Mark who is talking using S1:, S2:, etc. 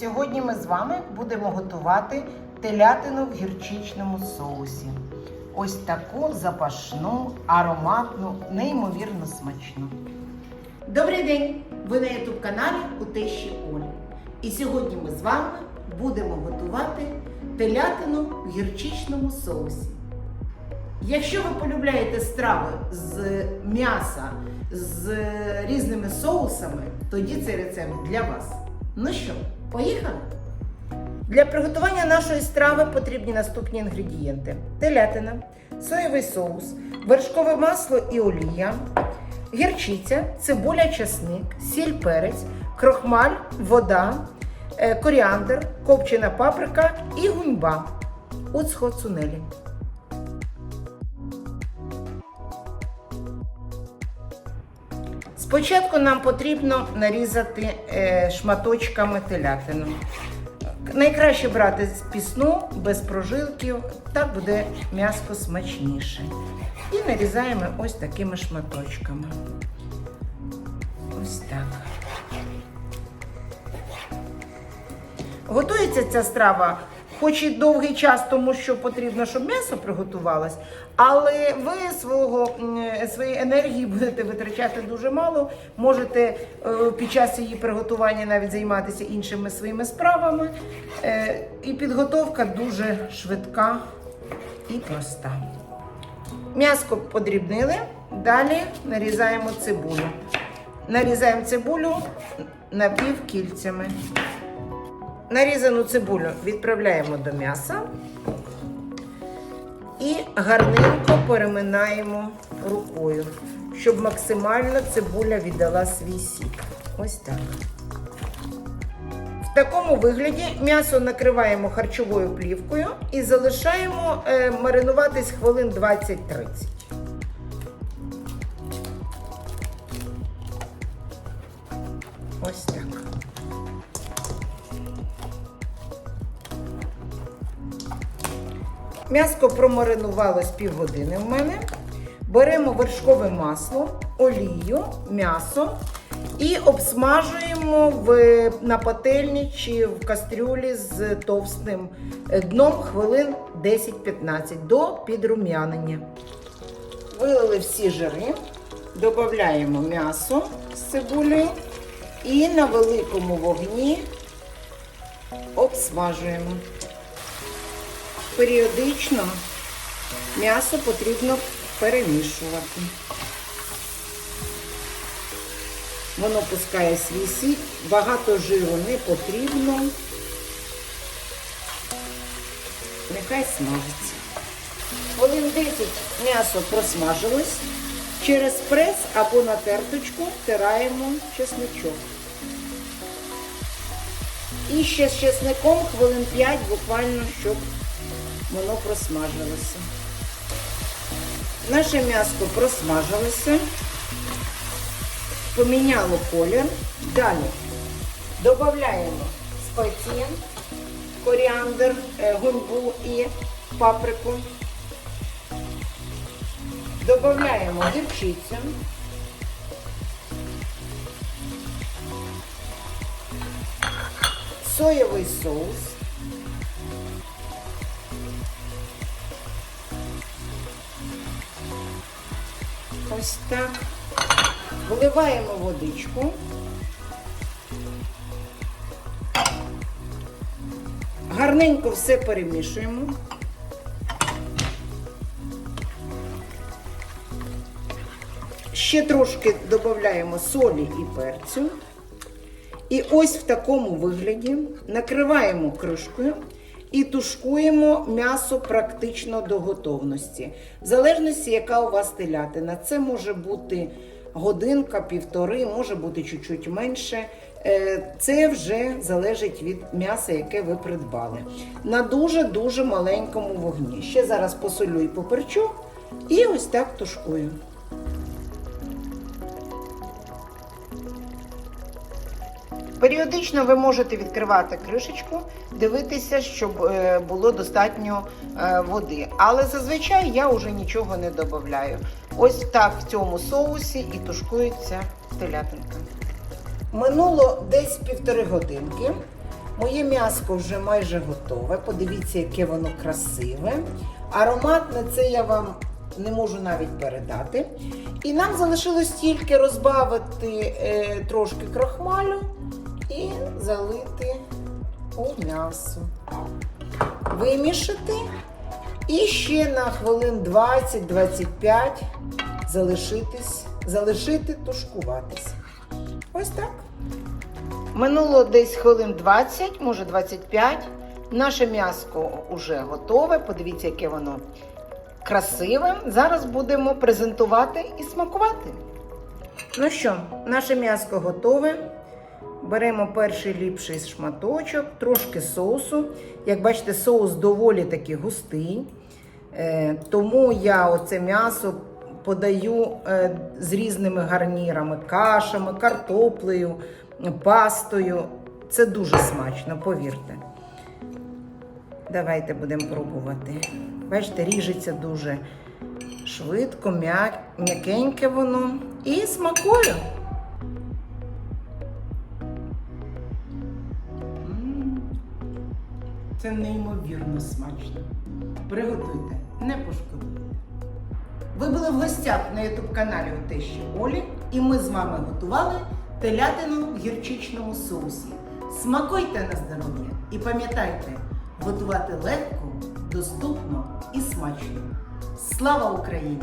S1: Сьогодні ми з вами будемо готувати телятину в гірчичному соусі. Ось таку запашну, ароматну, неймовірно смачну. Добрий день! Ви на youtube каналі у Тещі Олі. І сьогодні ми з вами будемо готувати телятину в гірчичному соусі. Якщо ви полюбляєте страви з м'яса з різними соусами, тоді цей рецепт для вас. Ну що, поїхали? Для приготування нашої страви потрібні наступні інгредієнти: телятина, соєвий соус, вершкове масло і олія, гірчиця, цибуля, часник, сіль, перець, крохмаль, вода, е, коріандр, копчена паприка і гуньба. Уцхоцунелі. Спочатку нам потрібно нарізати е, шматочками телятину. Найкраще брати пісну, без прожилків, так буде м'яско смачніше. І нарізаємо ось такими шматочками. Ось так. Готується ця страва, хоч і довгий час, тому що потрібно, щоб м'ясо приготувалось, але ви свого, своєї енергії будете витрачати дуже мало. Можете е, під час її приготування навіть займатися іншими своїми справами. Е, І підготовка дуже швидка і проста. М'яско подрібнили, далі нарізаємо цибулю. Нарізаємо цибулю напівкільцями. Нарізану цибулю відправляємо до м'яса і гарненько переминаємо рукою, щоб максимально цибуля віддала свій сік. Ось так. В такому вигляді м'ясо накриваємо харчовою плівкою і залишаємо е, маринуватись хвилин 20-30. Ось так. М'яско промаринувалось півгодини в мене. Беремо вершкове масло, олію, м'ясо і обсмажуємо в, на пательні чи в кастрюлі з товстим дном хвилин 10-15 до підрум'янення. Вилили всі жири, додаємо м'ясо з цибулею і на великому вогні обсмажуємо. Періодично м'ясо потрібно перемішувати. Воно пускає свій сік, багато жиру не потрібно. Нехай смажиться. Хвилин 10 м'ясо просмажилось. Через прес або на терточку втираємо чесничок. І ще з чесником хвилин 5 буквально, щоб воно просмажилося. Наше м'ясо просмажилося, поміняло колір. Далі додаємо спеції, коріандр, е, гуньбу і паприку. Додаємо гірчицю. Соєвий соус. Ось так. Вливаємо водичку. Гарненько все перемішуємо. Ще трошки додаємо солі і перцю. І ось в такому вигляді накриваємо кришкою і тушкуємо м'ясо практично до готовності. В залежності, яка у вас телятина. Це може бути годинка, півтори, може бути чуть-чуть менше. Е, Це вже залежить від м'яса, яке ви придбали. На дуже-дуже маленькому вогні. Ще зараз посолю і поперчу. І ось так тушкую. Періодично ви можете відкривати кришечку, дивитися, щоб е, було достатньо е, води. Але зазвичай я вже нічого не додаю. Ось так в цьому соусі і тушкується телятинка. Минуло десь півтори годинки. Моє м'яско вже майже готове. Подивіться, яке воно красиве. Ароматне це я вам не можу навіть передати. І нам залишилось тільки розбавити е, трошки крохмалю і залити у м'ясо. Вимішати. І ще на хвилин 20-25 залишитись, залишити тушкуватися. Ось так. Минуло десь хвилин 20, може 25. Наше м'яско вже готове. Подивіться, яке воно красиве. Зараз будемо презентувати і смакувати. Ну що, наше м'яско готове. Беремо перший ліпший шматочок, трошки соусу. Як бачите, соус доволі таки густий. Е, тому я оце м'ясо подаю е, з різними гарнірами, кашами, картоплею, пастою. Це дуже смачно, повірте. Давайте будемо пробувати. Бачите, ріжеться дуже швидко, м'я- м'якеньке воно. І смакую. Це неймовірно смачно. Приготуйте, не пошкодуйте. Ви були в гостях на ютуб-каналі у Тещі Олі, і ми з вами готували телятину в гірчичному соусі. Смакуйте на здоров'я і пам'ятайте, готувати легко, доступно і смачно. Слава Україні!